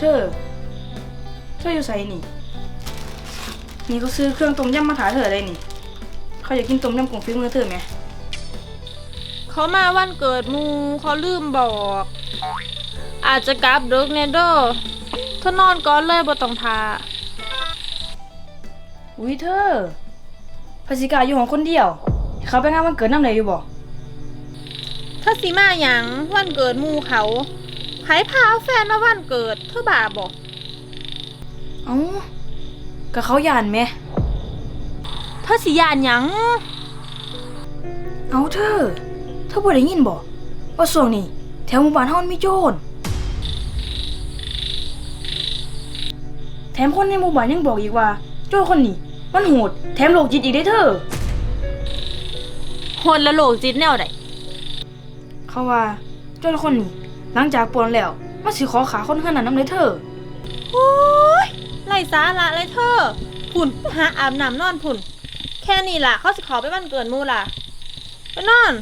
เธอ เธออยู่ไสนี่ นี่เขาซื้อเครื่องต้มยำมาถาเธอเลยนี่ เขาอยากกินต้มยำกุ้งฝีมือเธอไหม เขามาวันเกิดหมูเขาลืมบอก อาจจะกลับดึกแน่เด้อเธอนอนก่อนเลยบ่ต้องทาอุ้ยเธอภาษิกาอยู่ของคนเดียวให้เขาไปงานวันเกิดน้ำไหนอยู่บ่ถ้าสิมาหยังวันเกิดหมูเขา ไผพาเอาแฟนมาวันเกิด เธอบ้าบอกเอ้าก็เขายานไหมถ้าสิยานหยังเอาเธอ เธอบ่ได้ยินบ่ว่าช่วงนี้แถวหมู่บ้านเฮามันมีโจรแถมคนในหมู่บ้านยังบอกอีกว่า โจรคนนี้มันโหด แถมโรคจิตอีกได้เธอโหดละโลกจิตแนวใดเขาว่าโจรคนนี้ หลังจากปวนแล้วมันสิขอขาคนขนาดนั้นเลยเธอโอ้ยไรสาระเลยเธอผุ่นหาอาบน้ำนอนผุ่น แค่นี้ล่ะเขาสิขอไปบ้านเกิดมูล่ะ ไปนอน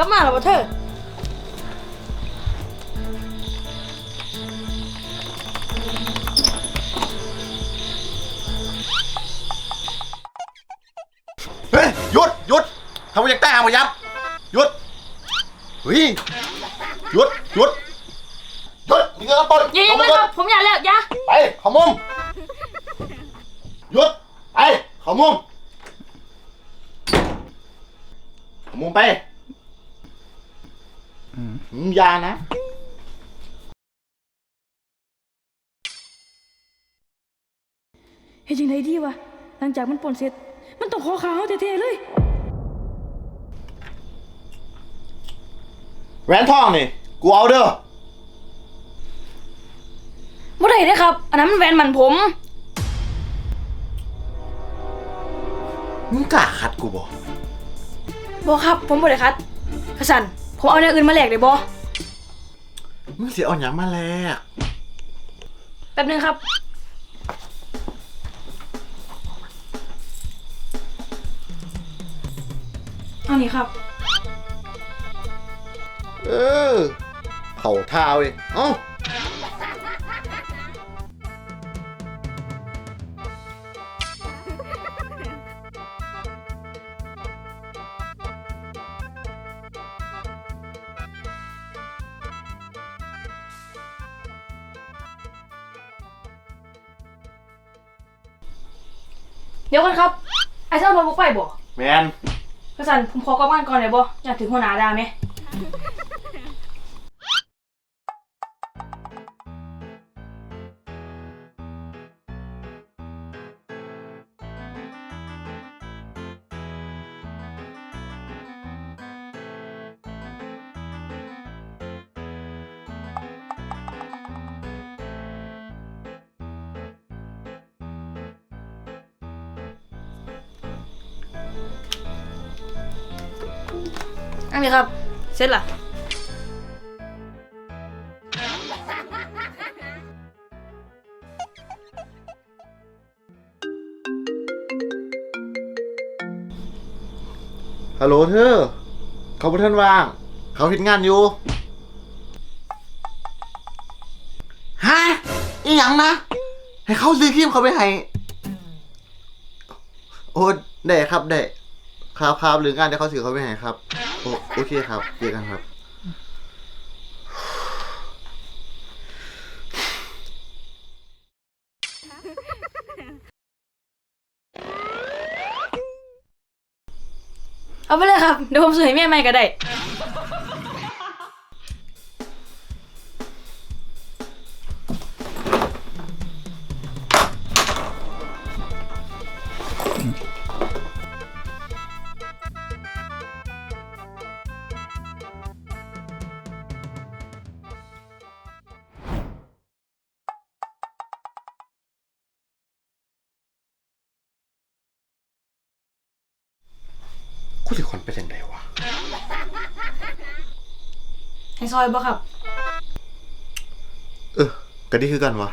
กลับมาแล้วบ่เธอเฮ้ยหยุดหยุดทำไมยังแต้มายับหยุดเฮ้ยหยุดหยุดหยุดนี่ก็ต้นยิงลงเลไปยคก่อรันบผมอยากแล้วอยาไปเขอมุมหยุดไปเขอมุมเขอมุมไปอืมอ ยานะเฮ็ดจังไดดีวะ หลังจากมันปล้นเสร็จ มันต้องขอขาเฮาเท่ๆเลยแหวนทองนี่ กูเอาเด้อบ่ได้เด้ครับ อันนั้นมันแหวนมันผม มึงกล้าขัดกูบ่บ่ครับ ผมบ่ได้คัดกระสัน ผมเอาอย่างอื่นมาแลกได้บ่มึงเสียเอาหยังมาแลกแป๊บนึงครับ เอานี่ครับ เออ เข่าท่าเว้ยเอ้า เดี๋ยวกันครับ ไอ้เจ้าโน้ตบุ๊กไปบ่แมนกระสันผมขอกลับบ้านก่อนได้บ่อยากถึงหัวหน้าด่าไหม อันนี้ครับ เสร็จละฮัลโหลเธอ เขาบ่ทันว่าง เขาเฮ็ดงานอยู่ ฮะ อีหยังนะ ให้เขาซื้อครีมเขาไปให้ โอ้ ได้ครับได้ครับครับหรืองานเดี๋ยวเขาสื่อเขาไปไหนครับโอโอเคครับเจอกันครับ เอาไปเลยครับเดี๋ยวผมซื้อให้แม่ใหม่ก็ได้ กูสิคนไปจังไดวะให้ซอยบ่ครับ เออก็ดีคือกันวะ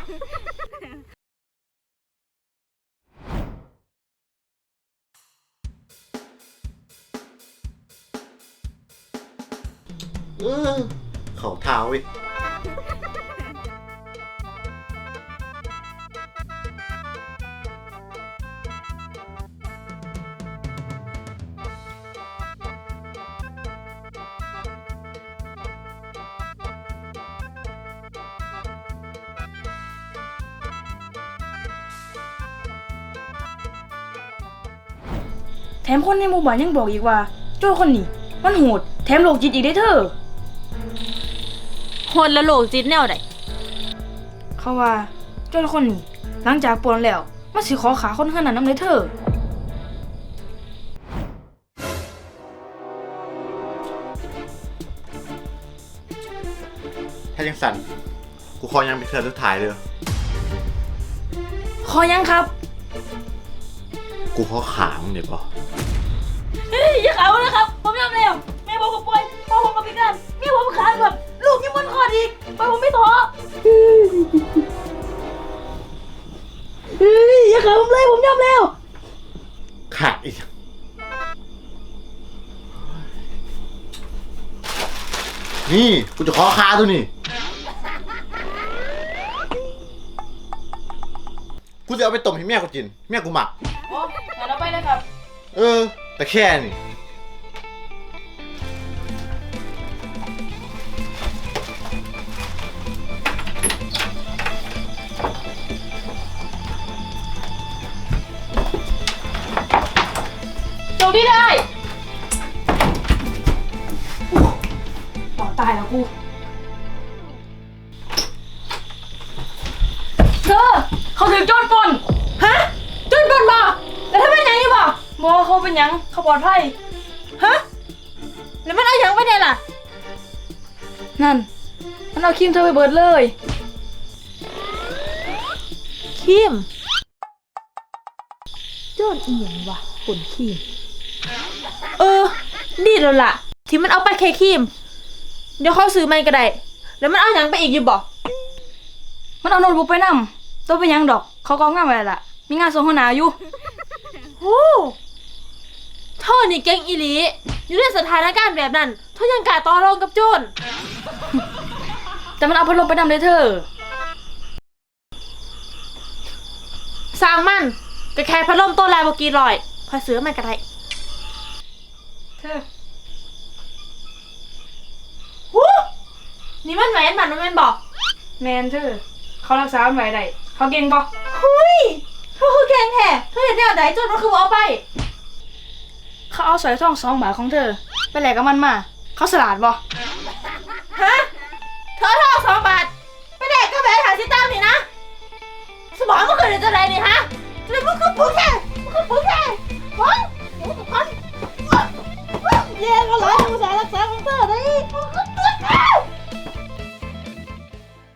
เออเขาเท้าเว้ย แถมคนในหมู่บ้านยังบอกอีกว่าโจ้คนนี้ มันโหด แถมโรคจิตอีกได้เธอ โหดและโลกจิตแนวใดเขาว่าโจ้คนนี้ หลังจากปวนแล้วมันสิขอขาคนขนาดนั้นเลยเธอถ้ายังสั่น กูขอยังเป็นเธอสุดท้ายเลยขอยังครับ กูขอขามึงเดี๋ยวปะเฮ้ยอย่า ขาวนะครับ ผมยอมแล้วแม่บอกผมป่วยพ่อผมก็พิการแม่ผมขาดแบบลูกยังมันคลอดอีกไปผมไม่ท้อเฮ้ยอย่าขาวผมเลยผมยอมแล้วขาดอีกนี่กูจะขอขาตัวนี้กูจะเอาไปต้มให้แม่กูกิน แม่กูหมักโอ้งั้นเราไปเลยครับ เออ แต่แค่นี้ จบที่ได้ต่อตายแล้วกู เธอเขาถึงโจนปล้นฮะจุดบนบ่แล้วถ้าเป็นหยังอีบ่บอกว่าเขาเป็นหยังเขาปลอดภัยฮะ แล้วมันเอาหยังไปเนี่ยล่ะ นั่น มันเอาครีมเธอไปเบิดเลยคิมโจนอีหยังวะผลคิม เออ ดีแล้วล่ะ ที่มันเอาไปแค่คิมเดี๋ยวเขาซื้อใหม่ก็ได้ แล้วมันเอาหยังไปอีกอยู่บ่มันเอาโน้ตบุ๊กไปนำตัวเป็นหยังดอก เขาก็เอางานไว้แล้วล่ะ มีงานส่งหัวหน้าอยู่ โอ้เธอนี่เก่งอีหลี อยู่ในสถานการณ์แบบนั้นเธอยังกล้าต่อรองกับโจนแต่มันเอาพัดลมไปนำเลยเธอ สร้างมันก็แค่พัดลมตัวแรงบกี่ร้อย พอซื้อมันก็ได้ เธอหูนี่มันแหวนมันมันแม่นบอก แมนเธอ เขารักษามันไว้ได้เขาเก่งปะหุยเธอคือแกงแท้เธอเห็นแนวไหนโจนมันคือว่าเอาไป เขาเอาสร้อยทองสองบาทของเธอ ไปแลกกับมันมา เขาสลาดปะ